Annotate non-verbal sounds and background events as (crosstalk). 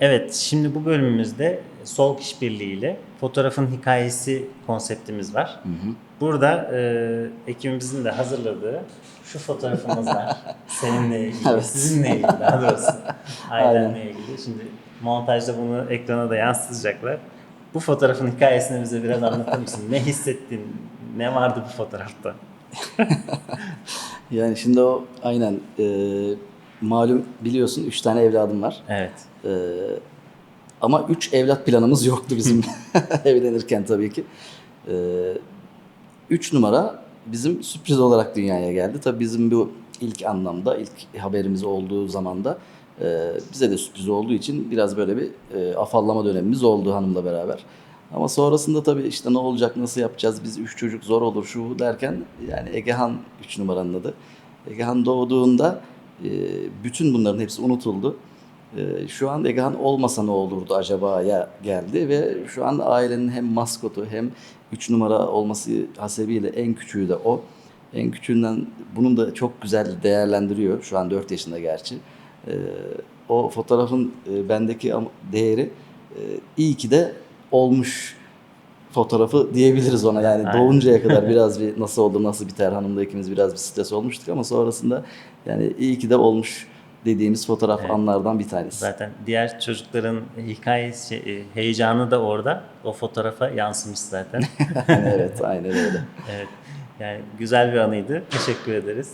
Evet, şimdi bu bölümümüzde Solk İşbirliği ile fotoğrafın hikayesi konseptimiz var. Burada e, ekibimizin de hazırladığı şu fotoğrafımız var. (laughs) Seninle ilgili, Evet. sizinle ilgili daha doğrusu. (laughs) Ailenle ilgili. Şimdi montajda bunu ekrana da yansıtacaklar. Bu fotoğrafın hikayesini bize biraz anlatır mısın? Ne hissettin? Ne vardı bu fotoğrafta? (laughs) Yani şimdi o aynen e, malum biliyorsun 3 tane evladım var. Evet. E, ama 3 evlat planımız yoktu bizim (laughs) (laughs) evlenirken tabii ki. 3 numara bizim sürpriz olarak dünyaya geldi. Tabii bizim bu ilk anlamda, ilk haberimiz olduğu zamanda e, bize de sürpriz olduğu için biraz böyle bir e, afallama dönemimiz oldu hanımla beraber. Ama sonrasında tabii işte ne olacak, nasıl yapacağız, biz üç çocuk zor olur şu derken yani Egehan 3 numaranın adı. Egehan doğduğunda e, bütün bunların hepsi unutuldu. E, Şu an Egehan olmasa ne olurdu acaba'ya geldi ve şu an ailenin hem maskotu hem 3 numara olması hasebiyle en küçüğü de o. En küçüğünden bunun da çok güzel değerlendiriyor. Şu an 4 yaşında gerçi. E, O fotoğrafın e, bendeki değeri e, iyi ki de olmuş fotoğrafı diyebiliriz ona. Yani Aynen. doğuncaya kadar (laughs) biraz bir nasıl olur, nasıl biter hanımla ikimiz biraz bir stres olmuştuk ama sonrasında yani iyi ki de olmuş dediğimiz fotoğraf Evet. anlardan bir tanesi. Zaten diğer çocukların hikayesi, e, heyecanı da orada. O fotoğrafa yansımış zaten. (laughs) evet, aynen öyle. (laughs) evet. Yani güzel bir anıydı. Teşekkür ederiz.